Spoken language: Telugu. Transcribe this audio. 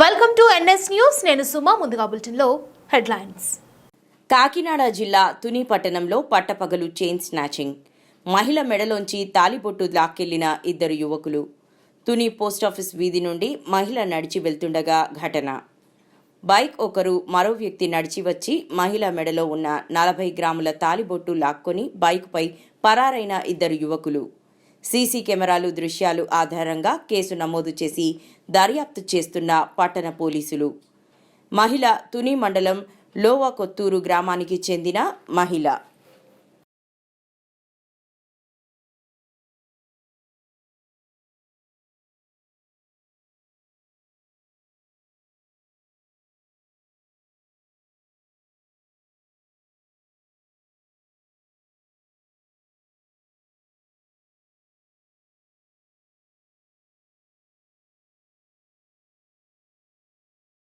వెల్కమ్ టు ఎన్ఎస్ న్యూస్ నేను సుమా ముందుగా బులెటిన్లో హెడ్లైన్స్. కాకినాడ జిల్లా తుని పట్టణంలో పట్టపగలు చైన్ స్నాచింగ్. మహిళ మెడలోంచి తాలిబొట్టు లాక్కెళ్ళిన ఇద్దరు యువకులు. తుని పోస్టాఫీస్ వీధి నుండి మహిళ నడిచి వెళ్తుండగా ఘటన. బైక్ ఒకరు మరో వ్యక్తి నడిచి వచ్చి మహిళ మెడలో ఉన్న నలభై గ్రాముల తాలిబొట్టు లాక్కొని బైక్పై పరారైన ఇద్దరు యువకులు. సీసీ కెమెరాలు దృశ్యాలు ఆధారంగా కేసు నమోదు చేసి దర్యాప్తు చేస్తున్న పట్టణ పోలీసులు. మహిళ తుని మండలం లోవా కొత్తూరు గ్రామానికి చెందిన మహిళ.